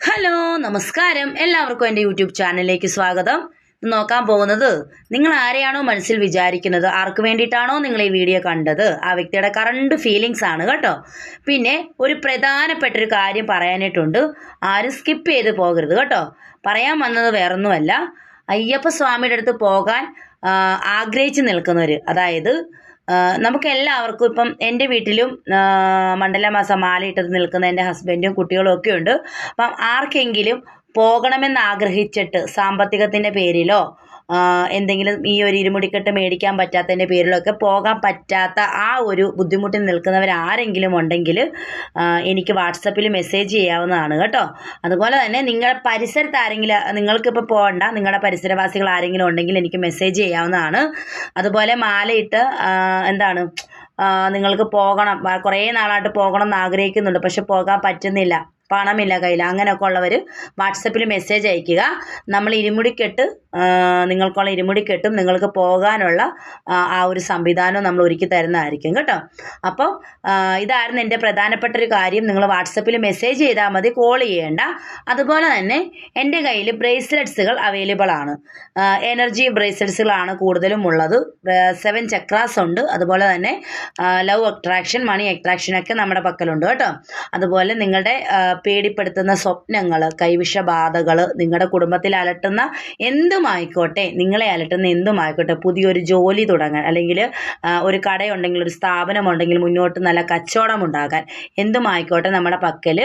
Hello നമസ്കാരം. എല്ലാവർക്കും എന്റെ യൂട്യൂബ് ചാനലിലേക്ക് സ്വാഗതം. നോക്കാൻ പോകുന്നത് നിങ്ങൾ ആരെയാണോ മനസ്സിൽ വിചാരിക്കുന്നത്? ആർക്ക് വേണ്ടിയിട്ടാണോ നിങ്ങൾ ഈ വീഡിയോ കണ്ടത്? ആ വ്യക്തിയുടെ കറണ്ട് ഫീലിങ്സ് ആണ് കേട്ടോ. പിന്നെ ഒരു പ്രധാനപ്പെട്ട ഒരു കാര്യം പറയാനായിട്ടുണ്ട്. ആരും സ്കിപ്പ് ചെയ്ത് പോകരുത് കേട്ടോ. പറയാൻ വന്നത് വേറൊന്നുമല്ല. അയ്യപ്പ സ്വാമിയുടെ അടുത്ത് പോകാൻ ആഗ്രഹിച്ചു നിൽക്കുന്നവർ അതായത് നമുക്ക് എല്ലാവർക്കും ഇപ്പം എന്റെ വീട്ടിലും മണ്ഡലമാസം മാലയിട്ടത് നിൽക്കുന്ന എന്റെ ഹസ്ബൻഡും കുട്ടികളും ഒക്കെ ഉണ്ട്. അപ്പം ആർക്കെങ്കിലും പോകണമെന്ന് ആഗ്രഹിച്ചിട്ട് സാമ്പത്തികത്തിന്റെ പേരിലോ എന്തെങ്കിലും ഈ ഒരു ഇരുമുടിക്കെട്ട് മേടിക്കാൻ പറ്റാത്തതിന്റെ പേരിലൊക്കെ പോകാൻ പറ്റാത്ത ആ ഒരു ബുദ്ധിമുട്ടിൽ നിൽക്കുന്നവർ ആരെങ്കിലും ഉണ്ടെങ്കിൽ എനിക്ക് വാട്സപ്പിൽ മെസ്സേജ് ചെയ്യാവുന്നതാണ് കേട്ടോ. അതുപോലെ തന്നെ നിങ്ങളുടെ പരിസരത്ത് ആരെങ്കിലും നിങ്ങൾക്കിപ്പോൾ പോകണ്ട നിങ്ങളുടെ പരിസരവാസികൾ ആരെങ്കിലും ഉണ്ടെങ്കിൽ എനിക്ക് മെസ്സേജ് ചെയ്യാവുന്നതാണ്. അതുപോലെ മാലയിട്ട് എന്താണ് നിങ്ങൾക്ക് പോകണം കുറേ നാളായിട്ട് പോകണം എന്ന് ആഗ്രഹിക്കുന്നുണ്ട് പക്ഷെ പോകാൻ പറ്റുന്നില്ല. പണമില്ല കയ്യിൽ അങ്ങനെയൊക്കെ ഉള്ളവർ വാട്സപ്പിൽ മെസ്സേജ് അയക്കുക നമ്മൾ ഇരുമുടിക്കെട്ട് നിങ്ങൾക്കുള്ള ഇരുമുടിക്കെട്ടും നിങ്ങൾക്ക് പോകാനുള്ള ആ, ഒരു സംവിധാനവും നമ്മൾ ഒരുക്കി തരുന്നതായിരിക്കും കേട്ടോ. അപ്പോൾ ഇതായിരുന്നു എന്റെ പ്രധാനപ്പെട്ട ഒരു കാര്യം. നിങ്ങൾ വാട്സപ്പിൽ മെസ്സേജ് ചെയ്താൽ മതി കോൾ ചെയ്യേണ്ട. അതുപോലെ തന്നെ എന്റെ കയ്യിൽ ബ്രേസ്ലെറ്റ്സുകൾ അവൈലബിൾ ആണ്. എനർജി ബ്രേസ്ലെറ്റ്സുകളാണ് കൂടുതലും ഉള്ളത്. സെവൻ ചക്രാസ് ഉണ്ട്. അതുപോലെ തന്നെ ലവ് അട്രാക്ഷൻ മണി അട്രാക്ഷൻ ഒക്കെ നമ്മുടെ പക്കലുണ്ട് കേട്ടോ. അതുപോലെ നിങ്ങളുടെ പേടിപ്പെടുത്തുന്ന സ്വപ്നങ്ങൾ കൈവിഷബാധകൾ നിങ്ങളുടെ കുടുംബത്തിൽ അലട്ടുന്ന എന്തുമായിക്കോട്ടെ നിങ്ങളെ അലട്ടുന്ന എന്തുമായിക്കോട്ടെ പുതിയൊരു ജോലി തുടങ്ങാൻ അല്ലെങ്കിൽ ഒരു കടയുണ്ടെങ്കിൽ ഒരു സ്ഥാപനമുണ്ടെങ്കിൽ മുന്നോട്ട് നല്ല കച്ചവടം ഉണ്ടാകാൻ എന്തുമായിക്കോട്ടെ നമ്മുടെ പക്കൽ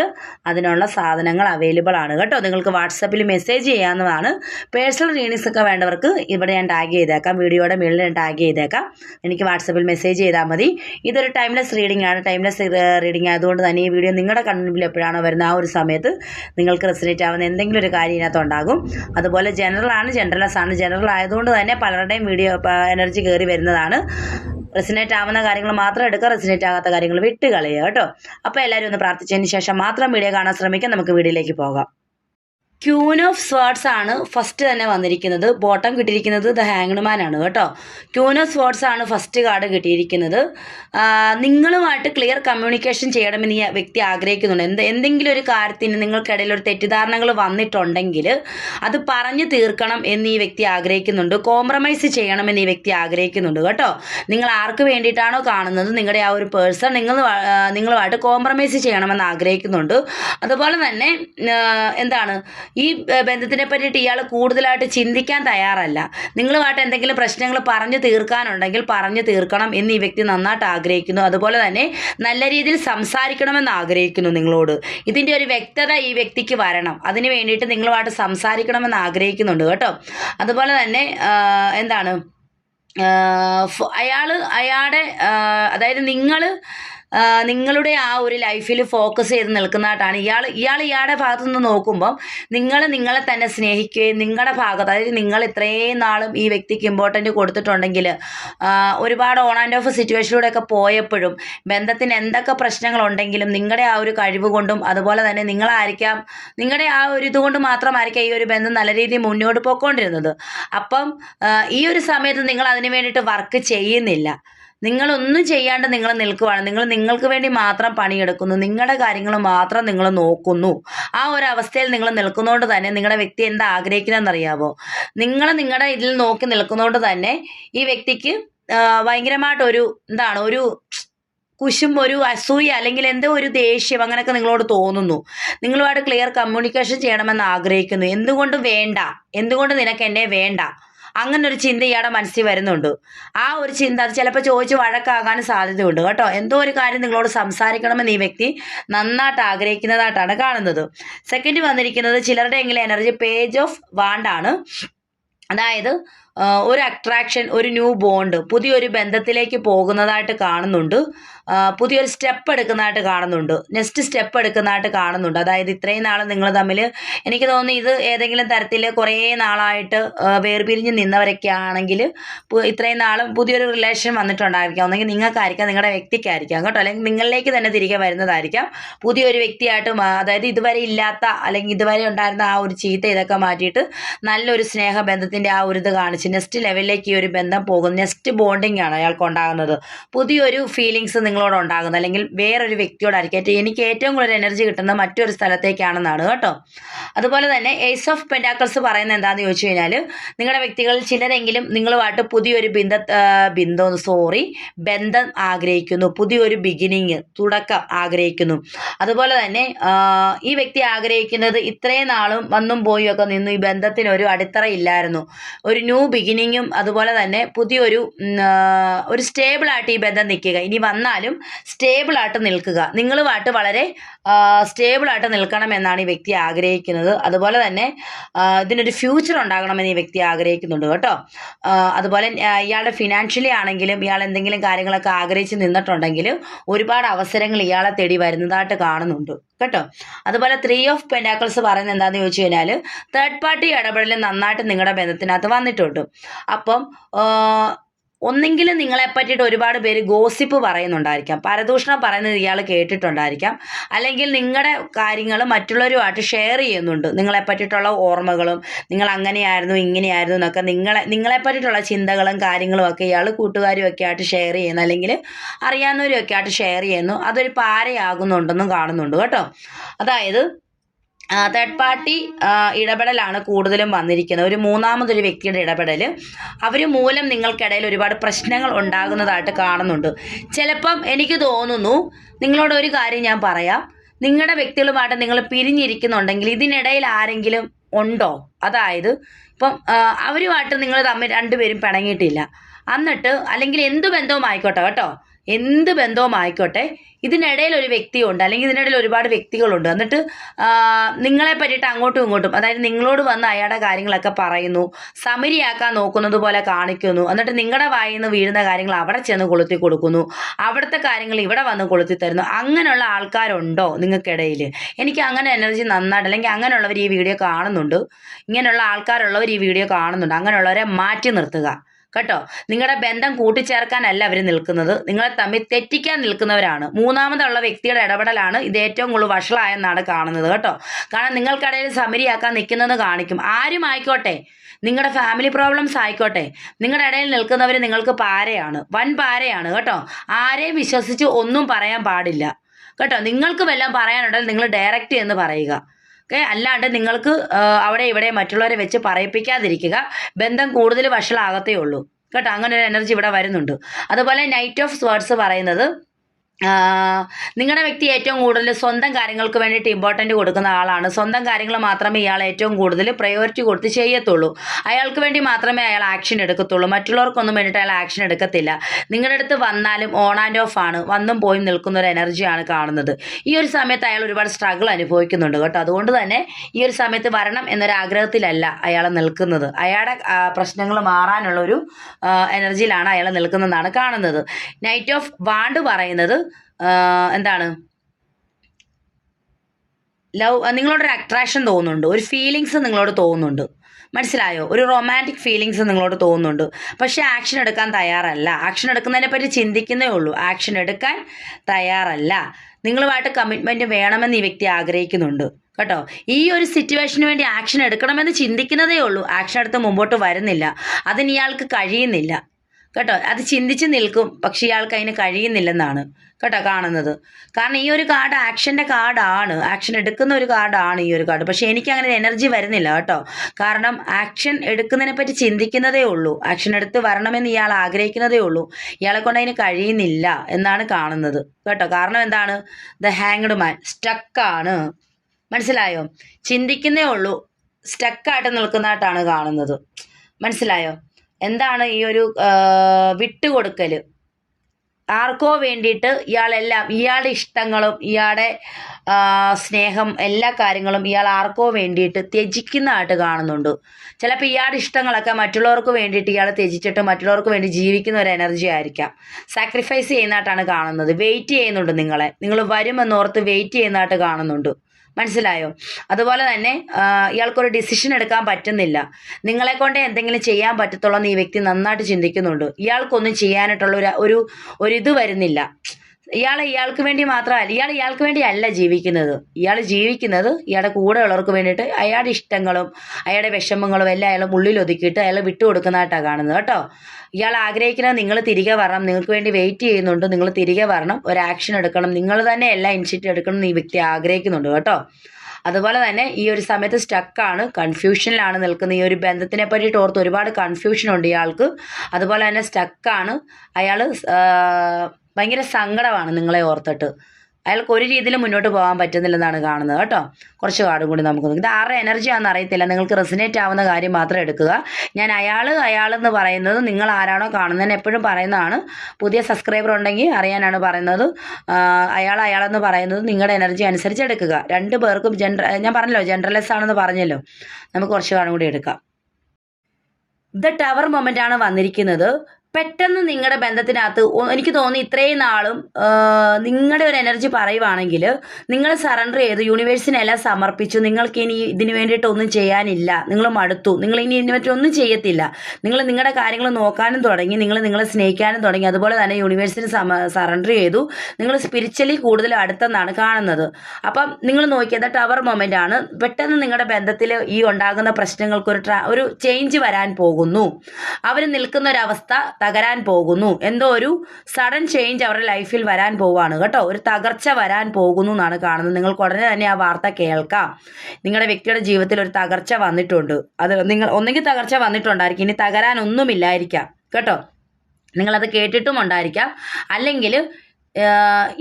അതിനുള്ള സാധനങ്ങൾ അവൈലബിൾ ആണ്. കേട്ടോ നിങ്ങൾക്ക് വാട്സപ്പിൽ മെസ്സേജ് ചെയ്യാവുന്നതാണ്. പേഴ്സണൽ റീഡിങ്സ് ഒക്കെ വേണ്ടവർക്ക് ഇവിടെ ഞാൻ ടാഗ് ചെയ്തേക്കാം. വീഡിയോയുടെ മുകളിൽ ഞാൻ ടാഗ് ചെയ്തേക്കാം. എനിക്ക് വാട്സപ്പിൽ മെസ്സേജ് ചെയ്താൽ മതി. ഇതൊരു ടൈംലെസ് റീഡിംഗ് ആണ്. ടൈംലെസ് റീഡിംഗ് ആയതുകൊണ്ട് തന്നെ ഈ വീഡിയോ നിങ്ങളുടെ കണ്ണിൽ എപ്പോഴാണോ വരുന്നത് ആ ഒരു സമയത്ത് നിങ്ങൾക്ക് റെസിനേറ്റ് ആവുന്ന എന്തെങ്കിലും ഒരു കാര്യം ഇതിനകത്ത് ഉണ്ടാകും. അതുപോലെ ജനറൽ ആണ് ജനറൽലെസ് ആണ്. ജനറൽ ആയതുകൊണ്ട് തന്നെ പലരുടെയും വീഡിയോ എനർജി കയറി വരുന്നതാണ്. റെസിനേറ്റ് ആവുന്ന കാര്യങ്ങൾ മാത്രം എടുക്കുക റെസിനേറ്റ് ആകാത്ത കാര്യങ്ങൾ വിട്ട് കളയുക കേട്ടോ. അപ്പോൾ എല്ലാവരും ഒന്ന് പ്രാർത്ഥിച്ചതിന് ശേഷം മാത്രം വീഡിയോ കാണാൻ ശ്രമിക്കാം. നമുക്ക് വീഡിയോയിലേക്ക് പോകാം. ക്യൂൻ ഓഫ് സ്വേർഡ്സ് ആണ് ഫസ്റ്റ് തന്നെ വന്നിരിക്കുന്നത്. ബോട്ടം കിട്ടിയിരിക്കുന്നത് ദ ഹാങ്ഡ്മാൻ ആണ് കേട്ടോ. ക്യൂൻ ഓഫ് സ്വേർഡ്സ് ആണ് ഫസ്റ്റ് കാർഡ് കിട്ടിയിരിക്കുന്നത്. നിങ്ങളുമായിട്ട് ക്ലിയർ കമ്മ്യൂണിക്കേഷൻ ചെയ്യണമെന്ന് ഈ വ്യക്തി ആഗ്രഹിക്കുന്നുണ്ട്. എന്ത് എന്തെങ്കിലും ഒരു കാര്യത്തിന് നിങ്ങൾക്കിടയിൽ ഒരു തെറ്റിദ്ധാരണകൾ വന്നിട്ടുണ്ടെങ്കിൽ അത് പറഞ്ഞു തീർക്കണം എന്ന് ഈ വ്യക്തി ആഗ്രഹിക്കുന്നുണ്ട്. കോംപ്രമൈസ് ചെയ്യണമെന്ന് ഈ വ്യക്തി ആഗ്രഹിക്കുന്നുണ്ട് കേട്ടോ. നിങ്ങൾ ആർക്ക് വേണ്ടിയിട്ടാണോ കാണുന്നത്? നിങ്ങളുടെ ആ ഒരു പേഴ്സൺ നിങ്ങൾ നിങ്ങളുമായിട്ട് കോംപ്രമൈസ് ചെയ്യണമെന്ന് ആഗ്രഹിക്കുന്നുണ്ട്. അതുപോലെ തന്നെ എന്താണ് ഈ ബന്ധത്തിനെ പറ്റിയിട്ട് ഇയാൾ കൂടുതലായിട്ട് ചിന്തിക്കാൻ തയ്യാറല്ല. നിങ്ങളുമായിട്ട് എന്തെങ്കിലും പ്രശ്നങ്ങൾ പറഞ്ഞു തീർക്കാനുണ്ടെങ്കിൽ പറഞ്ഞു തീർക്കണം എന്ന് ഈ വ്യക്തി നന്നായിട്ട് ആഗ്രഹിക്കുന്നു. അതുപോലെ തന്നെ നല്ല രീതിയിൽ സംസാരിക്കണമെന്ന് ആഗ്രഹിക്കുന്നു നിങ്ങളോട്. ഇതിന്റെ ഒരു വ്യക്തത ഈ വ്യക്തിക്ക് വരണം. അതിന് വേണ്ടിയിട്ട് നിങ്ങളുമായിട്ട് സംസാരിക്കണമെന്ന് ആഗ്രഹിക്കുന്നുണ്ട് കേട്ടോ. അതുപോലെ തന്നെ എന്താണ് അയാൾ അയാളുടെ അതായത് നിങ്ങൾ നിങ്ങളുടെ ആ ഒരു ലൈഫിൽ ഫോക്കസ് ചെയ്ത് നിൽക്കുന്നതായിട്ടാണ്. ഇയാൾ ഇയാൾ ഇയാളുടെ ഭാഗത്തു നിന്ന് നോക്കുമ്പം നിങ്ങൾ നിങ്ങളെ തന്നെ സ്നേഹിക്കുകയും നിങ്ങളുടെ ഭാഗത്ത് അതായത് നിങ്ങൾ ഇത്രയും നാളും ഈ വ്യക്തിക്ക് ഇമ്പോർട്ടന്റ് കൊടുത്തിട്ടുണ്ടെങ്കിൽ ഒരുപാട് ഓൺ ആൻഡ് ഓഫ് സിറ്റുവേഷനിലൂടെയൊക്കെ പോയപ്പോഴും ബന്ധത്തിന് എന്തൊക്കെ പ്രശ്നങ്ങളുണ്ടെങ്കിലും നിങ്ങളുടെ ആ ഒരു കഴിവ് കൊണ്ടും അതുപോലെ തന്നെ നിങ്ങളായിരിക്കാം നിങ്ങളുടെ ആ ഒരു ഇതുകൊണ്ട് മാത്രമായിരിക്കാം ഈ ഒരു ബന്ധം നല്ല രീതിയിൽ മുന്നോട്ട് പോയിക്കൊണ്ടിരുന്നത്. അപ്പം ഈ ഒരു സമയത്ത് നിങ്ങൾ അതിന് വേണ്ടിയിട്ട് വർക്ക് ചെയ്യുന്നില്ല. നിങ്ങളൊന്നും ചെയ്യാണ്ട് നിങ്ങൾ നിൽക്കുവാണ്. നിങ്ങൾ നിങ്ങൾക്ക് വേണ്ടി മാത്രം പണിയെടുക്കുന്നു. നിങ്ങളുടെ കാര്യങ്ങൾ മാത്രം നിങ്ങൾ നോക്കുന്നു. ആ ഒരു അവസ്ഥയിൽ നിങ്ങൾ നിൽക്കുന്നതുകൊണ്ട് തന്നെ നിങ്ങളുടെ വ്യക്തി എന്താ ആഗ്രഹിക്കുന്നതെന്നറിയാവോ? നിങ്ങൾ നിങ്ങളുടെ ഇതിൽ നോക്കി നിൽക്കുന്നതുകൊണ്ട് തന്നെ ഈ വ്യക്തിക്ക് ഭയങ്കരമായിട്ടൊരു എന്താണ് ഒരു കുശും ഒരു അസൂയ അല്ലെങ്കിൽ എന്തോ ഒരു ദേഷ്യം അങ്ങനെയൊക്കെ നിങ്ങളോട് തോന്നുന്നു. നിങ്ങളുമായിട്ട് ക്ലിയർ കമ്മ്യൂണിക്കേഷൻ ചെയ്യണമെന്ന് ആഗ്രഹിക്കുന്നു. എന്തുകൊണ്ട് വേണ്ട? എന്തുകൊണ്ട് നിനക്ക് എന്നെ വേണ്ട? അങ്ങനെ ഒരു ചിന്ത ഇയാളുടെ മനസ്സിൽ വരുന്നുണ്ട്. ആ ഒരു ചിന്ത അത് ചിലപ്പോൾ ചോദിച്ച് വഴക്കാകാനും സാധ്യതയുണ്ട് കേട്ടോ. എന്തോ ഒരു കാര്യം നിങ്ങളോട് സംസാരിക്കണമെന്ന് ഈ വ്യക്തി നന്നായിട്ട് ആഗ്രഹിക്കുന്നതായിട്ടാണ് കാണുന്നത്. സെക്കൻഡ് വന്നിരിക്കുന്നത് ചിലരുടെ എങ്കിലും എനർജി പേജ് ഓഫ് വാണ്ടാണ് അതായത് ഒരു അട്രാക്ഷൻ ഒരു ന്യൂ ബോണ്ട് പുതിയൊരു ബന്ധത്തിലേക്ക് പോകുന്നതായിട്ട് കാണുന്നുണ്ട്. പുതിയൊരു സ്റ്റെപ്പ് എടുക്കുന്നതായിട്ട് കാണുന്നുണ്ട്. നെക്സ്റ്റ് സ്റ്റെപ്പ് എടുക്കുന്നതായിട്ട് കാണുന്നുണ്ട്. അതായത് ഇത്രയും നാൾ നിങ്ങൾ തമ്മിൽ എനിക്ക് തോന്നുന്നു ഇത് ഏതെങ്കിലും തരത്തിൽ കുറേ നാളായിട്ട് വേർപിരിഞ്ഞ് നിന്നവരൊക്കെ ആണെങ്കിൽ ഇത്രയും നാളും പുതിയൊരു റിലേഷൻ വന്നിട്ടുണ്ടായിരിക്കാം. ഒന്നെങ്കിൽ നിങ്ങൾക്കായിരിക്കാം നിങ്ങളുടെ വ്യക്തിക്കായിരിക്കാം കേട്ടോ. അല്ലെങ്കിൽ നിങ്ങളിലേക്ക് തന്നെ തിരികെ വരുന്നതായിരിക്കാം. പുതിയൊരു വ്യക്തിയായിട്ട് അതായത് ഇതുവരെ ഇല്ലാത്ത അല്ലെങ്കിൽ ഇതുവരെ ഉണ്ടായിരുന്ന ആ ഒരു ചീത്ത ഇതൊക്കെ മാറ്റിയിട്ട് നല്ലൊരു സ്നേഹബന്ധത്തിന്റെ ആ ഒരു ഇത് കാണിച്ച് വെച്ച് നെക്സ്റ്റ് ലെവലിലേക്ക് ഈ ഒരു ബന്ധം പോകുന്നു നെക്സ്റ്റ് ബോണ്ടിങ് ആണ് അയാൾക്ക് ഉണ്ടാകുന്നത്. പുതിയൊരു ഫീലിങ്സ് നിങ്ങളോട് ഉണ്ടാകുന്നത്. അല്ലെങ്കിൽ വേറൊരു വ്യക്തിയോടായിരിക്കും. എനിക്ക് ഏറ്റവും കൂടുതൽ എനർജി കിട്ടുന്നത് മറ്റൊരു സ്ഥലത്തേക്കാണെന്നാണ് കേട്ടോ. അതുപോലെ തന്നെ എയ്സ് ഓഫ് പെൻഡാക്കൾസ് പറയുന്നത് എന്താണെന്ന് ചോദിച്ചു കഴിഞ്ഞാൽ നിങ്ങളുടെ വ്യക്തികളിൽ ചിലരെങ്കിലും നിങ്ങളുമായിട്ട് പുതിയൊരു ബിന്ദ ബന്ധം സോറി ബന്ധം ആഗ്രഹിക്കുന്നു. പുതിയൊരു ബിഗിനിങ് തുടക്കം ആഗ്രഹിക്കുന്നു. അതുപോലെ തന്നെ ഈ വ്യക്തി ആഗ്രഹിക്കുന്നത് ഇത്രയും നാളും വന്നും പോയും ഒക്കെ നിന്നു. ഈ ബന്ധത്തിന് ഒരു അടിത്തറ ഇല്ലായിരുന്നു. ഒരു ന്യൂ ബിഗിനിങ്ങും അതുപോലെ തന്നെ പുതിയൊരു ഒരു സ്റ്റേബിളായിട്ട് ഈ ബന്ധം നിൽക്കുക. ഇനി വന്നാലും സ്റ്റേബിളായിട്ട് നിൽക്കുക. നിങ്ങളുമായിട്ട് വളരെ സ്റ്റേബിളായിട്ട് നിൽക്കണം എന്നാണ് ഈ വ്യക്തി ആഗ്രഹിക്കുന്നത്. അതുപോലെ തന്നെ ഇതിനൊരു ഫ്യൂച്ചർ ഉണ്ടാകണമെന്ന് ഈ വ്യക്തി ആഗ്രഹിക്കുന്നുണ്ട് കേട്ടോ. അതുപോലെ ഇയാളുടെ ഫിനാൻഷ്യലി ആണെങ്കിലും ഇയാൾ എന്തെങ്കിലും കാര്യങ്ങളൊക്കെ ആഗ്രഹിച്ച് നിന്നിട്ടുണ്ടെങ്കിൽ ഒരുപാട് അവസരങ്ങൾ ഇയാളെ തേടി വരുന്നതായിട്ട് കാണുന്നുണ്ട്. കേട്ടോ. അതുപോലെ ത്രീ ഓഫ് പെൻഡാക്കിൾസ് പറയുന്നത് എന്താണെന്ന് ചോദിച്ചു കഴിഞ്ഞാൽ തേർഡ് പാർട്ടി ഇടപെടലിൽ നന്നായിട്ട് നിങ്ങളുടെ ബന്ധത്തിനകത്ത് വന്നിട്ടുണ്ട്. അപ്പം ഒന്നെങ്കിലും നിങ്ങളെ പറ്റിയിട്ട് ഒരുപാട് പേര് ഗോസിപ്പ് പറയുന്നുണ്ടായിരിക്കാം. പരദൂഷണം പറയുന്നത് ഇയാൾ കേട്ടിട്ടുണ്ടായിരിക്കാം. അല്ലെങ്കിൽ നിങ്ങളുടെ കാര്യങ്ങൾ മറ്റുള്ളവരുമായിട്ട് ഷെയർ ചെയ്യുന്നുണ്ട്. നിങ്ങളെ പറ്റിയിട്ടുള്ള ഓർമ്മകളും നിങ്ങൾ അങ്ങനെയായിരുന്നു ഇങ്ങനെയായിരുന്നു എന്നൊക്കെ നിങ്ങളെ നിങ്ങളെ പറ്റിയിട്ടുള്ള ചിന്തകളും കാര്യങ്ങളും ഒക്കെ ഇയാൾ കൂട്ടുകാരും ഒക്കെ ആയിട്ട് ഷെയർ ചെയ്യുന്നു. അല്ലെങ്കിൽ അറിയാവുന്നവരും ഒക്കെ ആയിട്ട് ഷെയർ ചെയ്യുന്നു. അതൊരു പാരയാകുന്നുണ്ടെന്നും കാണുന്നുണ്ട് കേട്ടോ. അതായത് തേർഡ് പാർട്ടി ഇടപെടലാണ് കൂടുതലും വന്നിരിക്കുന്നത്. ഒരു മൂന്നാമതൊരു വ്യക്തിയുടെ ഇടപെടൽ അവർ മൂലം നിങ്ങൾക്കിടയിൽ ഒരുപാട് പ്രശ്നങ്ങൾ ഉണ്ടാകുന്നതായിട്ട് കാണുന്നുണ്ട്. ചിലപ്പം എനിക്ക് തോന്നുന്നു നിങ്ങളോട് ഒരു കാര്യം ഞാൻ പറയാം. നിങ്ങളുടെ വ്യക്തികളുമായിട്ട് നിങ്ങൾ പിരിഞ്ഞിരിക്കുന്നുണ്ടെങ്കിൽ ഇതിനിടയിൽ ആരെങ്കിലും ഉണ്ടോ? അതായത് ഇപ്പം അവരുമായിട്ട് നിങ്ങൾ തമ്മിൽ രണ്ടുപേരും പിണങ്ങിയിട്ടില്ല. എന്നിട്ട് അല്ലെങ്കിൽ എന്ത് ബന്ധവും ആയിക്കോട്ടെ കേട്ടോ? എന്ത് ബന്ധവും ആയിക്കോട്ടെ ഇതിനിടയിൽ ഒരു വ്യക്തിയുണ്ട് അല്ലെങ്കിൽ ഇതിനിടയിൽ ഒരുപാട് വ്യക്തികളുണ്ട്. എന്നിട്ട് നിങ്ങളെ പറ്റിയിട്ട് അങ്ങോട്ടും ഇങ്ങോട്ടും അതായത് നിങ്ങളോട് വന്ന് അയാളുടെ കാര്യങ്ങളൊക്കെ പറയുന്നു സമരിയാക്കാൻ നോക്കുന്നത് പോലെ കാണിക്കുന്നു എന്നിട്ട് നിങ്ങളുടെ വായിൽ നിന്ന് വീഴുന്ന കാര്യങ്ങൾ അവിടെ ചെന്ന് കൊളുത്തി കൊടുക്കുന്നു അവിടുത്തെ കാര്യങ്ങൾ ഇവിടെ വന്ന് കൊളുത്തി തരുന്നു. അങ്ങനെയുള്ള ആൾക്കാരുണ്ടോ നിങ്ങൾക്കിടയിൽ? എനിക്ക് അങ്ങനെ എനർജി നന്നായിട്ട് അല്ലെങ്കിൽ അങ്ങനെയുള്ളവർ ഈ വീഡിയോ കാണുന്നുണ്ട് ഇങ്ങനെയുള്ള ആൾക്കാരുള്ളവർ ഈ വീഡിയോ കാണുന്നുണ്ട് അങ്ങനെയുള്ളവരെ മാറ്റി നിർത്തുക. കേട്ടോ? നിങ്ങളുടെ ബന്ധം കൂട്ടിച്ചേർക്കാനല്ല അവർ നിൽക്കുന്നത്. നിങ്ങളെ തമ്മിൽ തെറ്റിക്കാൻ നിൽക്കുന്നവരാണ്. മൂന്നാമതുള്ള വ്യക്തിയുടെ ഇടപെടലാണ് ഇത് ഏറ്റവും കൂടുതൽ വഷളായെന്നാണ് കാണുന്നത് കേട്ടോ. കാരണം നിങ്ങൾക്കിടയിൽ സമരിയാക്കാൻ നിൽക്കുന്നത് കാണിക്കും. ആരും ആയിക്കോട്ടെ. നിങ്ങളുടെ ഫാമിലി പ്രോബ്ലംസ് ആയിക്കോട്ടെ. നിങ്ങളുടെ ഇടയിൽ നിൽക്കുന്നവർ നിങ്ങൾക്ക് പാരയാണ്. വൻ പാരയാണ് കേട്ടോ. ആരെയും വിശ്വസിച്ച് ഒന്നും പറയാൻ പാടില്ല. കേട്ടോ? നിങ്ങൾക്ക് വല്ലതും പറയാനുണ്ടെങ്കിൽ നിങ്ങൾ ഡയറക്റ്റ് എന്ന് പറയുക. ഓക്കെ അല്ലാണ്ട് നിങ്ങൾക്ക് അവിടെ ഇവിടെ മറ്റുള്ളവരെ വെച്ച് പറയിപ്പിക്കാതിരിക്കുക. ബന്ധം കൂടുതൽ വഷളാകത്തേ ഉള്ളൂ. കേട്ടോ? അങ്ങനെ ഒരു എനർജി ഇവിടെ വരുന്നുണ്ട്. അതുപോലെ നൈറ്റ് ഓഫ് സ്വേർഡ്സ് പറയുന്നത് നിങ്ങളുടെ വ്യക്തി ഏറ്റവും കൂടുതൽ സ്വന്തം കാര്യങ്ങൾക്ക് വേണ്ടിയിട്ട് ഇമ്പോർട്ടന്റ് കൊടുക്കുന്ന ആളാണ്. സ്വന്തം കാര്യങ്ങൾ മാത്രമേ ഇയാൾ ഏറ്റവും കൂടുതൽ പ്രയോറിറ്റി കൊടുത്ത് ചെയ്യത്തുള്ളൂ. അയാൾക്ക് വേണ്ടി മാത്രമേ അയാൾ ആക്ഷൻ എടുക്കത്തുള്ളൂ. മറ്റുള്ളവർക്കൊന്നും വേണ്ടിയിട്ട് അയാൾ ആക്ഷൻ എടുക്കത്തില്ല. നിങ്ങളുടെ അടുത്ത് വന്നാലും ഓൺ ആൻഡ് ഓഫ് ആണ്. വന്നും പോയും നിൽക്കുന്ന ഒരു എനർജിയാണ് കാണുന്നത്. ഈ ഒരു സമയത്ത് അയാൾ ഒരുപാട് സ്ട്രഗിൾ അനുഭവിക്കുന്നുണ്ട് കേട്ടോ. അതുകൊണ്ട് തന്നെ ഈ ഒരു സമയത്ത് വരണം എന്നൊരാഗ്രഹത്തിലല്ല അയാൾ നിൽക്കുന്നത്. അയാളുടെ പ്രശ്നങ്ങൾ മാറാനുള്ള ഒരു എനർജിയിലാണ് അയാൾ നിൽക്കുന്നതെന്നാണ് കാണുന്നത്. നൈറ്റ് ഓഫ് വാണ്ട് പറയുന്നത് എന്താണ്? ലവ് നിങ്ങളോടൊരു അട്രാക്ഷൻ തോന്നുന്നുണ്ട്. ഒരു ഫീലിങ്സ് നിങ്ങളോട് തോന്നുന്നുണ്ട്. മനസ്സിലായോ? ഒരു റൊമാന്റിക് ഫീലിങ്സ് നിങ്ങളോട് തോന്നുന്നുണ്ട്. പക്ഷേ ആക്ഷൻ എടുക്കാൻ തയ്യാറല്ല. ആക്ഷൻ എടുക്കുന്നതിനെ പറ്റി ചിന്തിക്കുന്നേ ഉള്ളൂ. ആക്ഷൻ എടുക്കാൻ തയ്യാറല്ല. നിങ്ങളുമായിട്ട് കമ്മിറ്റ്മെന്റ് വേണമെന്ന് ഈ വ്യക്തി ആഗ്രഹിക്കുന്നുണ്ട്. കേട്ടോ? ഈ ഒരു സിറ്റുവേഷന് വേണ്ടി ആക്ഷൻ എടുക്കണമെന്ന് ചിന്തിക്കുന്നതേ ഉള്ളൂ. ആക്ഷൻ എടുത്ത് മുമ്പോട്ട് വരുന്നില്ല. അതിന് ഇയാൾക്ക് കഴിയുന്നില്ല. കേട്ടോ? അത് ചിന്തിച്ച് നിൽക്കും. പക്ഷെ ഇയാൾക്ക് അതിന് കഴിയുന്നില്ലെന്നാണ് കേട്ടോ കാണുന്നത്. കാരണം ഈ ഒരു കാർഡ് ആക്ഷന്റെ കാർഡാണ് ആക്ഷൻ എടുക്കുന്ന ഒരു കാർഡാണ് ഈ ഒരു കാർഡ് പക്ഷേ എനിക്ക് അങ്ങനെ എനർജി വരുന്നില്ല കേട്ടോ. കാരണം ആക്ഷൻ എടുക്കുന്നതിനെ പറ്റി ചിന്തിക്കുന്നതേ ഉള്ളൂ. ആക്ഷൻ എടുത്ത് വരണമെന്ന് ഇയാൾ ആഗ്രഹിക്കുന്നതേ ഉള്ളൂ. ഇയാളെ കൊണ്ട് അതിന് കഴിയുന്നില്ല എന്നാണ് കാണുന്നത് കേട്ടോ. കാരണം എന്താണ്? ദ ഹാങ്ഡ് മാൻ സ്റ്റക്കാണ് മനസ്സിലായോ? ചിന്തിക്കുന്നേ ഉള്ളൂ. സ്റ്റക്കായിട്ട് നിൽക്കുന്നതായിട്ടാണ് കാണുന്നത്. മനസ്സിലായോ? എന്താണ് ഈ ഒരു വിട്ടുകൊടുക്കൽ ആർക്കോ വേണ്ടിയിട്ട് ഇയാളെല്ലാം ഇയാളുടെ ഇഷ്ടങ്ങളും ഇയാളുടെ സ്നേഹം എല്ലാ കാര്യങ്ങളും ഇയാൾ ആർക്കോ വേണ്ടിയിട്ട് ത്യജിക്കുന്നതായിട്ട് കാണുന്നുണ്ട്. ചിലപ്പോൾ ഇയാളുടെ ഇഷ്ടങ്ങളൊക്കെ മറ്റുള്ളവർക്ക് വേണ്ടിയിട്ട് ഇയാൾ ത്യജിച്ചിട്ട് മറ്റുള്ളവർക്ക് വേണ്ടി ജീവിക്കുന്ന ഒരു എനർജി ആയിരിക്കാം. സാക്രിഫൈസ് ചെയ്യുന്നതായിട്ടാണ് കാണുന്നത്. വെയിറ്റ് ചെയ്യുന്നുണ്ട് നിങ്ങളെ. നിങ്ങൾ വരുമെന്നോർത്ത് വെയിറ്റ് ചെയ്യുന്നതായിട്ട് കാണുന്നുണ്ട്. മനസ്സിലായോ? അതുപോലെ തന്നെ ഇയാൾക്കൊരു ഡിസിഷൻ എടുക്കാൻ പറ്റുന്നില്ല. നിങ്ങളെ കൊണ്ട് എന്തെങ്കിലും ചെയ്യാൻ പറ്റത്തുള്ളൂ എന്ന് ഈ വ്യക്തി നന്നായിട്ട് ചിന്തിക്കുന്നുണ്ട്. ഇയാൾക്കൊന്നും ചെയ്യാനായിട്ടുള്ള ഒരു ഒരു ഇത് വരുന്നില്ല. ഇയാൾ ഇയാൾക്ക് വേണ്ടി മാത്രമല്ല ഇയാൾ ഇയാൾക്ക് വേണ്ടി അല്ല ജീവിക്കുന്നത്. ഇയാൾ ജീവിക്കുന്നത് ഇയാളുടെ കൂടെയുള്ളവർക്ക് വേണ്ടിയിട്ട് അയാളുടെ ഇഷ്ടങ്ങളും അയാളുടെ വിഷമങ്ങളും എല്ലാം അയാളെ ഉള്ളിൽ ഒതുക്കിയിട്ട് അയാൾ വിട്ടുകൊടുക്കുന്നതായിട്ടാണ് കാണുന്നത് കേട്ടോ. ഇയാൾ ആഗ്രഹിക്കുന്നത് നിങ്ങൾ തിരികെ വരണം നിങ്ങൾക്ക് വേണ്ടി വെയിറ്റ് ചെയ്യുന്നുണ്ട് നിങ്ങൾ തിരികെ വരണം ഒരു ആക്ഷൻ എടുക്കണം നിങ്ങൾ തന്നെ എല്ലാ ഇനിഷ്യേറ്റീവ് എടുക്കണം ഈ വ്യക്തി ആഗ്രഹിക്കുന്നുണ്ട് കേട്ടോ. അതുപോലെ തന്നെ ഈ ഒരു സമയത്ത് സ്റ്റക്കാണ് കൺഫ്യൂഷനിലാണ് നിൽക്കുന്നത്. ഈ ഒരു ബന്ധത്തിനെ പറ്റിയിട്ട് ഓർത്ത് ഒരുപാട് കൺഫ്യൂഷൻ ഉണ്ട് ഇയാൾക്ക്. അതുപോലെ തന്നെ സ്റ്റക്കാണ് അയാൾ ഭയങ്കര സങ്കടമാണ് നിങ്ങളെ ഓർത്തിട്ട്. അയാൾക്ക് ഒരു രീതിയിലും മുന്നോട്ട് പോകാൻ പറ്റുന്നില്ലെന്നാണ് കാണുന്നത് കേട്ടോ. കുറച്ച് കാർഡും കൂടി നമുക്ക് ഇത് ആരുടെ എനർജി ആണെന്ന് അറിയത്തില്ല. നിങ്ങൾക്ക് റെസിനേറ്റ് ആവുന്ന കാര്യം മാത്രം എടുക്കുക. ഞാൻ അയാൾ അയാൾ എന്ന് പറയുന്നത് നിങ്ങൾ ആരാണോ കാണുന്നതിന് എപ്പോഴും പറയുന്നതാണ്. പുതിയ സബ്സ്ക്രൈബർ ഉണ്ടെങ്കിൽ അറിയാനാണ് പറയുന്നത്. അയാൾ അയാളെന്ന് പറയുന്നത് നിങ്ങളുടെ എനർജി അനുസരിച്ച് എടുക്കുക. രണ്ട് പേർക്കും ജെൻഡർ ഞാൻ പറഞ്ഞല്ലോ ജെൻഡർലെസ് ആണെന്ന് പറഞ്ഞല്ലോ. നമുക്ക് കുറച്ച് കാർഡും കൂടി എടുക്കാം. ദ ടവർ മൊമെന്റ് ആണ് വന്നിരിക്കുന്നത്. പെട്ടെന്ന് നിങ്ങളുടെ ബന്ധത്തിനകത്ത് എനിക്ക് തോന്നി ഇത്രയും നാളും നിങ്ങളുടെ ഒരു എനർജി പറയുവാണെങ്കിൽ നിങ്ങൾ സറണ്ടർ ചെയ്ത് യൂണിവേഴ്സിനെല്ലാം സമർപ്പിച്ചു. നിങ്ങൾക്ക് ഇനി ഇതിന് വേണ്ടിയിട്ട് ഒന്നും ചെയ്യാനില്ല. നിങ്ങൾ മടുത്തു. നിങ്ങൾ ഇനി ഇതിന് പറ്റി ഒന്നും ചെയ്യത്തില്ല. നിങ്ങൾ നിങ്ങളുടെ കാര്യങ്ങൾ നോക്കാനും തുടങ്ങി. നിങ്ങൾ നിങ്ങളെ സ്നേഹിക്കാനും തുടങ്ങി. അതുപോലെ തന്നെ യൂണിവേഴ്സിന് സമ സറണ്ടർ ചെയ്തു. നിങ്ങൾ സ്പിരിച്വലി കൂടുതൽ അടുത്തെന്നാണ് കാണുന്നത്. അപ്പം നിങ്ങൾ നോക്കിയത് ടവർ മൊമെന്റ് ആണ്. പെട്ടെന്ന് നിങ്ങളുടെ ബന്ധത്തിൽ ഈ ഉണ്ടാകുന്ന പ്രശ്നങ്ങൾക്ക് ഒരു ഒരു ചേഞ്ച് വരാൻ പോകുന്നു. അവർ നിൽക്കുന്ന ഒരു അവസ്ഥ തകരാൻ പോകുന്നു. എന്തോ ഒരു സഡൻ ചേഞ്ച് അവരുടെ ലൈഫിൽ വരാൻ പോവാണ്. കേട്ടോ? ഒരു തകർച്ച വരാൻ പോകുന്നു എന്നാണ് കാണുന്നത്. നിങ്ങൾക്ക് ഉടനെ തന്നെ ആ വാർത്ത കേൾക്കാം. നിങ്ങളുടെ വ്യക്തിയുടെ ജീവിതത്തിൽ ഒരു തകർച്ച വന്നിട്ടുണ്ട്. അത് നിങ്ങൾ ഒന്നെങ്കിൽ തകർച്ച വന്നിട്ടുണ്ടായിരിക്കും. ഇനി തകരാൻ ഒന്നുമില്ലായിരിക്കാം. കേട്ടോ? നിങ്ങളത് കേട്ടിട്ടും ഉണ്ടായിരിക്കാം. അല്ലെങ്കിൽ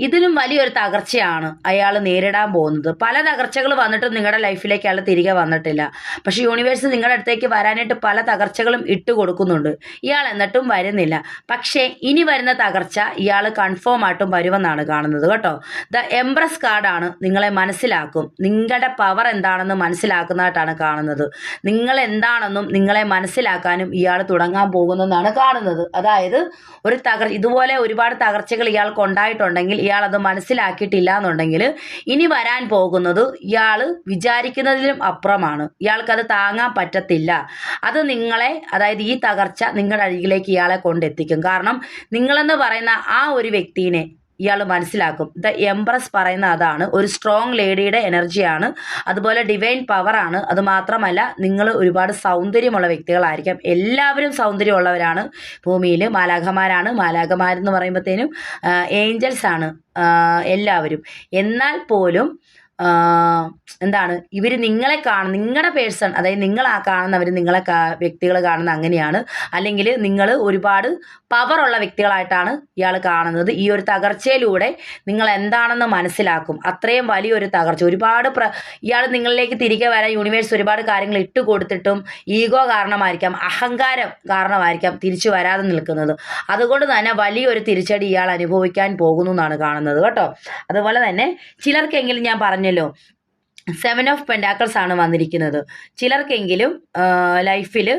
ഇതിലും വലിയൊരു തകർച്ചയാണ് അയാൾ നേരിടാൻ പോകുന്നത്. പല തകർച്ചകൾ വന്നിട്ടും നിങ്ങളുടെ ലൈഫിലേക്ക് അയാൾ തിരികെ വന്നിട്ടില്ല. പക്ഷേ യൂണിവേഴ്സ് നിങ്ങളുടെ അടുത്തേക്ക് വരാനായിട്ട് പല തകർച്ചകളും ഇട്ട് കൊടുക്കുന്നുണ്ട്. ഇയാൾ എന്നിട്ടും വരുന്നില്ല. പക്ഷേ ഇനി വരുന്ന തകർച്ച ഇയാൾ കൺഫേം ആയിട്ടും വരുമെന്നാണ് കാണുന്നത് കേട്ടോ. ദ എംബ്രസ് കാർഡാണ് നിങ്ങളെ മനസ്സിലാക്കും. നിങ്ങളുടെ പവർ എന്താണെന്ന് മനസ്സിലാക്കുന്നതായിട്ടാണ് കാണുന്നത്. നിങ്ങൾ എന്താണെന്നും നിങ്ങളെ മനസ്സിലാക്കാനും ഇയാൾ തുടങ്ങാൻ പോകുന്നെന്നാണ് കാണുന്നത്. അതായത് ഒരു തകർ ഇതുപോലെ ഒരുപാട് തകർച്ചകൾ ഇയാൾക്ക് ഉണ്ടായിട്ടുണ്ടെങ്കിൽ ഇയാൾ അത് മനസ്സിലാക്കിയിട്ടില്ല എന്നുണ്ടെങ്കിൽ ഇനി വരാൻ പോകുന്നത് ഇയാൾ വിചാരിക്കുന്നതിലും അപ്പുറമാണ്. ഇയാൾക്കത് താങ്ങാൻ പറ്റത്തില്ല. അത് നിങ്ങളെ അതായത് ഈ തകർച്ച നിങ്ങളുടെ അരികിലേക്ക് ഇയാളെ കൊണ്ടെത്തിക്കും. കാരണം നിങ്ങളെന്ന് പറയുന്ന ആ ഒരു വ്യക്തിനെ ഇയാൾ മനസ്സിലാക്കും. ദ എംപ്രസ് പറയുന്ന അതാണ്. ഒരു സ്ട്രോങ് ലേഡിയുടെ എനർജിയാണ്. അതുപോലെ ഡിവൈൻ പവറാണ് അത് മാത്രമല്ല നിങ്ങൾ ഒരുപാട് സൗന്ദര്യമുള്ള വ്യക്തികളായിരിക്കാം. എല്ലാവരും സൗന്ദര്യമുള്ളവരാണ്. ഭൂമിയിൽ മാലാഖമാരാണ്. മാലാഖമാരെന്ന് പറയുമ്പോഴത്തേനും ഏഞ്ചൽസ് ആണ് എല്ലാവരും. എന്നാൽ പോലും എന്താണ്? ഇവർ നിങ്ങളെ കാണുന്ന നിങ്ങളുടെ പേഴ്സൺ അതായത് നിങ്ങൾ ആ കാണുന്നവർ നിങ്ങളെ വ്യക്തികൾ കാണുന്ന അങ്ങനെയാണ്. അല്ലെങ്കിൽ നിങ്ങൾ ഒരുപാട് പവറുള്ള വ്യക്തികളായിട്ടാണ് ഇയാൾ കാണുന്നത്. ഈ ഒരു തകർച്ചയിലൂടെ നിങ്ങൾ എന്താണെന്ന് മനസ്സിലാക്കും. അത്രയും വലിയൊരു തകർച്ച. ഒരുപാട് പ്ര ഇയാൾ നിങ്ങളിലേക്ക് തിരികെ വരാൻ യൂണിവേഴ്സ് ഒരുപാട് കാര്യങ്ങൾ ഇട്ട് കൊടുത്തിട്ടും ഈഗോ കാരണമായിരിക്കാം അഹങ്കാരം കാരണമായിരിക്കാം തിരിച്ചു വരാതെ നിൽക്കുന്നത്. അതുകൊണ്ട് തന്നെ വലിയൊരു തിരിച്ചടി ഇയാൾ അനുഭവിക്കാൻ പോകുന്നു എന്നാണ് കാണുന്നത് കേട്ടോ. അതുപോലെ തന്നെ ചിലർക്കെങ്കിലും ഞാൻ പറഞ്ഞല്ലോ. സെവൻ ഓഫ് പെൻഡാക്കിൾസ് ആണ് വന്നിരിക്കുന്നത്. ചിലർക്കെങ്കിലും ലൈഫിൽ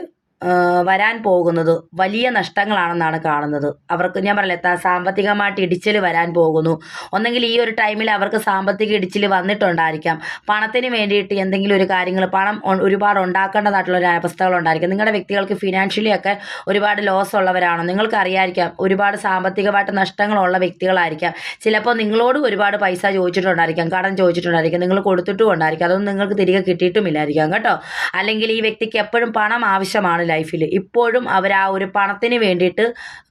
വരാൻ പോകുന്നത് വലിയ നഷ്ടങ്ങളാണെന്നാണ് കാണുന്നത്. അവർക്ക് ഞാൻ പറഞ്ഞില്ല സാമ്പത്തികമായിട്ട് ഇടിച്ചിൽ വരാൻ പോകുന്നു. ഒന്നെങ്കിൽ ഈ ഒരു ടൈമിൽ അവർക്ക് സാമ്പത്തിക ഇടിച്ചിൽ വന്നിട്ടുണ്ടായിരിക്കാം. പണത്തിന് വേണ്ടിയിട്ട് എന്തെങ്കിലും ഒരു കാര്യങ്ങൾ പണം ഒരുപാട് ഉണ്ടാക്കേണ്ടതായിട്ടുള്ള ഒരു അവസ്ഥകൾ ഉണ്ടായിരിക്കും നിങ്ങളുടെ വ്യക്തികൾക്ക് ഫിനാൻഷ്യലി ഒക്കെ ഒരുപാട് ലോസ് ഉള്ളവരാണോ? നിങ്ങൾക്ക് അറിയായിരിക്കാം ഒരുപാട് സാമ്പത്തികമായിട്ട് നഷ്ടങ്ങളുള്ള വ്യക്തികളായിരിക്കാം. ചിലപ്പോൾ നിങ്ങളോട് ഒരുപാട് പൈസ ചോദിച്ചിട്ടുണ്ടായിരിക്കാം കടം ചോദിച്ചിട്ടുണ്ടായിരിക്കാം നിങ്ങൾ കൊടുത്തിട്ടും ഉണ്ടായിരിക്കാം. അതൊന്നും നിങ്ങൾക്ക് തിരികെ കിട്ടിയിട്ടുമില്ലായിരിക്കാം കേട്ടോ. അല്ലെങ്കിൽ ഈ വ്യക്തിക്ക് എപ്പോഴും പണം ആവശ്യമാണ് ലൈഫിൽ ഇപ്പോഴും അവർ ആ ഒരു പണത്തിന് വേണ്ടിയിട്ട്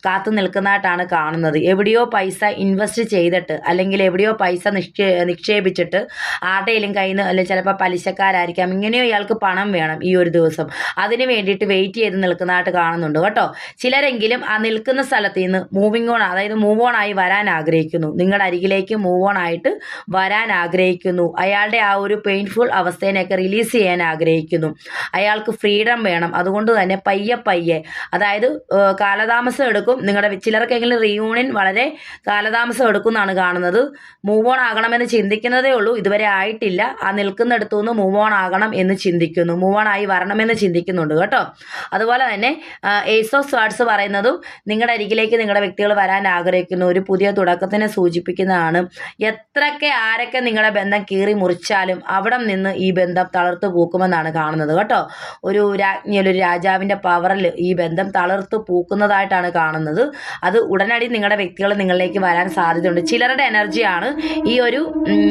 കാത്തു നിൽക്കുന്നതായിട്ടാണ് കാണുന്നത്. എവിടെയോ പൈസ ഇൻവെസ്റ്റ് ചെയ്തിട്ട് അല്ലെങ്കിൽ എവിടെയോ പൈസ നിക്ഷേ നിക്ഷേപിച്ചിട്ട് ആരുടെയിലും കയ്യിൽ നിന്ന് അല്ലെങ്കിൽ ചിലപ്പോൾ പലിശക്കാരായിരിക്കാം. ഇങ്ങനെയോ ഇയാൾക്ക് പണം വേണം ഈ ഒരു ദിവസം. അതിന് വേണ്ടിയിട്ട് വെയിറ്റ് ചെയ്ത് നിൽക്കുന്നതായിട്ട് കാണുന്നുണ്ട് കേട്ടോ. ചിലരെങ്കിലും ആ നിൽക്കുന്ന സ്ഥലത്ത് നിന്ന് മൂവിങ് ഓൺ അതായത് മൂവ് ഓൺ ആയി വരാൻ ആഗ്രഹിക്കുന്നു. നിങ്ങളുടെ അരികിലേക്ക് മൂവ് ഓൺ ആയിട്ട് വരാൻ ആഗ്രഹിക്കുന്നു. അയാളുടെ ആ ഒരു പെയിൻഫുൾ അവസ്ഥേനെയൊക്കെ റിലീസ് ചെയ്യാൻ ആഗ്രഹിക്കുന്നു. അയാൾക്ക് ഫ്രീഡം വേണം. അതുകൊണ്ട് തന്നെ പയ്യെ പയ്യെ. അതായത് കാലതാമസം എടുക്കും. നിങ്ങളുടെ ചിലർക്കെങ്കിലും റീയൂണിയൻ വളരെ കാലതാമസം എടുക്കുമെന്നാണ് കാണുന്നത്. മൂവ് ഓൺ ആകണമെന്ന് ചിന്തിക്കുന്നതേ ഉള്ളൂ. ഇതുവരെ ആയിട്ടില്ല. ആ നിൽക്കുന്നിടത്തു നിന്ന് മൂവ് ഓൺ ആകണം എന്ന് ചിന്തിക്കുന്നു. മൂവ് ഓൺ ആയി വരണമെന്ന് ചിന്തിക്കുന്നുണ്ട് കേട്ടോ. അതുപോലെ തന്നെ ഏസ് ഓഫ് സ്വാർട്സ് പറയുന്നതും നിങ്ങളുടെ അരികിലേക്ക് നിങ്ങളുടെ വ്യക്തികൾ വരാൻ ആഗ്രഹിക്കുന്നു. ഒരു പുതിയ തുടക്കത്തിനെ സൂചിപ്പിക്കുന്നതാണ്. എത്രയൊക്കെ ആരൊക്കെ നിങ്ങളുടെ ബന്ധം കീറി മുറിച്ചാലും അവിടെ നിന്ന് ഈ ബന്ധം തളർത്തു പൂക്കുമെന്നാണ് കാണുന്നത് കേട്ടോ. ഒരു രാജ്ഞി ഒരു രാജാവ് മാതാവിന്റെ പവറിൽ ഈ ബന്ധം തളർത്ത് പൂക്കുന്നതായിട്ടാണ് കാണുന്നത്. അത് ഉടനടി നിങ്ങളുടെ വ്യക്തികൾ നിങ്ങളിലേക്ക് വരാൻ സാധ്യതയുണ്ട്. ചിലരുടെ എനർജിയാണ് ഈ ഒരു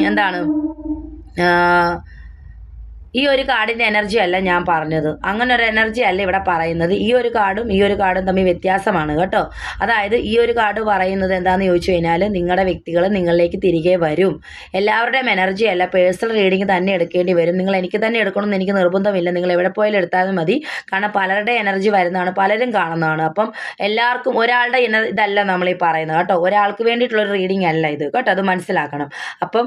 എന്താണ് ഈ ഒരു കാർഡിന്റെ എനർജി അല്ല ഞാൻ പറഞ്ഞത്. അങ്ങനെ ഒരു എനർജി അല്ല ഇവിടെ പറയുന്നത്. ഈ ഒരു കാർഡും ഈ ഒരു കാർഡും തമ്മിൽ വ്യത്യാസമാണ് കേട്ടോ. അതായത് ഈ ഒരു കാർഡ് പറയുന്നത് എന്താണെന്ന് ചോദിച്ചു കഴിഞ്ഞാൽ നിങ്ങളുടെ വ്യക്തികൾ നിങ്ങളിലേക്ക് തിരികെ വരും. എല്ലാവരുടെയും എനർജി അല്ല. പേഴ്സണൽ റീഡിംഗ് തന്നെ എടുക്കേണ്ടി വരും. നിങ്ങൾ എനിക്ക് തന്നെ എടുക്കണമെന്ന് എനിക്ക് നിർബന്ധമില്ല. നിങ്ങൾ എവിടെ പോയാലും എടുത്താലും മതി. കാരണം പലരുടെ എനർജി വരുന്നതാണ് പലരും കാണുന്നതാണ്. അപ്പം എല്ലാവർക്കും ഒരാളുടെ എനർ ഇതല്ല നമ്മൾ ഈ പറയുന്നത് കേട്ടോ. ഒരാൾക്ക് വേണ്ടിയിട്ടുള്ളൊരു റീഡിംഗ് അല്ല ഇത് കേട്ടോ. അത് മനസ്സിലാക്കണം. അപ്പം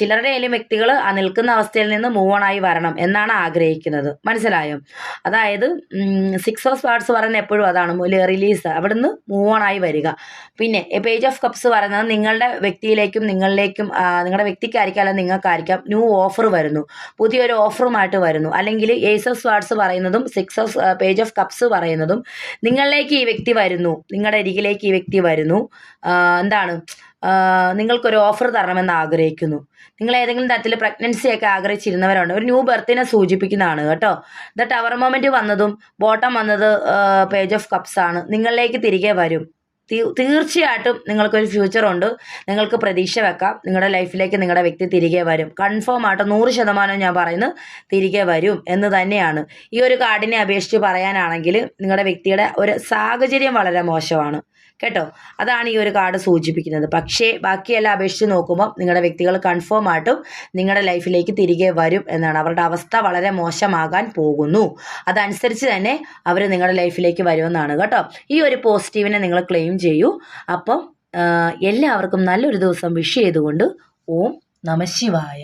ചിലരുടെ വ്യക്തികൾ നിൽക്കുന്ന അവസ്ഥയിൽ നിന്ന് മൂവ് ഓൺ ആയി വരണം എന്നാണ് ആഗ്രഹിക്കുന്നത്. മനസ്സിലായോ? അതായത് സിക്സ് ഓഫ് സ്പാർട്സ് പറയുന്നത് എപ്പോഴും അതാണ്. റിലീസ് അവിടുന്ന് മൂവ് ഓൺ ആയി വരിക. പിന്നെ പേജ് ഓഫ് കപ്സ് പറയുന്നത് നിങ്ങളുടെ വ്യക്തിയിലേക്കും നിങ്ങളിലേക്കും നിങ്ങളുടെ വ്യക്തിക്കായിരിക്കാം അല്ലെങ്കിൽ നിങ്ങൾക്കായിരിക്കാം ന്യൂ ഓഫർ വരുന്നു. പുതിയൊരു ഓഫറുമായിട്ട് വരുന്നു. അല്ലെങ്കിൽ ഏസ് ഓഫ് സ്വാർട്സ് പറയുന്നതും six of page of cups പറയുന്നതും നിങ്ങളിലേക്ക് ഈ വ്യക്തി വരുന്നു. നിങ്ങളുടെ അരികിലേക്ക് ഈ വ്യക്തി വരുന്നു. എന്താണ്? നിങ്ങൾക്കൊരു ഓഫർ തരണമെന്ന് ആഗ്രഹിക്കുന്നു. നിങ്ങൾ ഏതെങ്കിലും തരത്തിൽ പ്രഗ്നൻസി ഒക്കെ ആഗ്രഹിച്ചിരുന്നവരുണ്ട്. ഒരു ന്യൂ ബർത്തിനെ സൂചിപ്പിക്കുന്നതാണ് കേട്ടോ. ദ ടവർ മൊമെന്റ് വന്നതും ബോട്ടം വന്നത് പേജ് ഓഫ് കപ്സ് ആണ്. നിങ്ങളിലേക്ക് തിരികെ വരും. തീർച്ചയായിട്ടും നിങ്ങൾക്കൊരു ഫ്യൂച്ചർ ഉണ്ട്. നിങ്ങൾക്ക് പ്രതീക്ഷ വെക്കാം. നിങ്ങളുടെ ലൈഫിലേക്ക് നിങ്ങളുടെ വ്യക്തി തിരികെ വരും. കൺഫേം ആയിട്ട് നൂറ് ശതമാനം ഞാൻ പറയുന്നത് തിരികെ വരും എന്ന് തന്നെയാണ്. ഈ ഒരു കാർഡിനെ അപേക്ഷിച്ച് പറയാനാണെങ്കിൽ നിങ്ങളുടെ വ്യക്തിയുടെ ഒരു സാഹചര്യം വളരെ മോശമാണ്. കേട്ടോ? അതാണ് ഈ ഒരു കാർഡ് സൂചിപ്പിക്കുന്നത്. പക്ഷേ ബാക്കിയെല്ലാം അപേക്ഷിച്ച് നോക്കുമ്പോൾ നിങ്ങളുടെ വ്യക്തികൾ കൺഫേം ആയിട്ടും നിങ്ങളുടെ ലൈഫിലേക്ക് തിരികെ വരും എന്നാണ്. അവരുടെ അവസ്ഥ വളരെ മോശമാകാൻ പോകുന്നു. അതനുസരിച്ച് തന്നെ അവർ നിങ്ങളുടെ ലൈഫിലേക്ക് വരുമെന്നാണ് കേട്ടോ. ഈ ഒരു പോസിറ്റീവിനെ നിങ്ങൾ ക്ലെയിം ചെയ്യൂ. അപ്പം എല്ലാവർക്കും നല്ലൊരു ദിവസം വിഷ് ചെയ്തുകൊണ്ട് ഓം നമശിവായ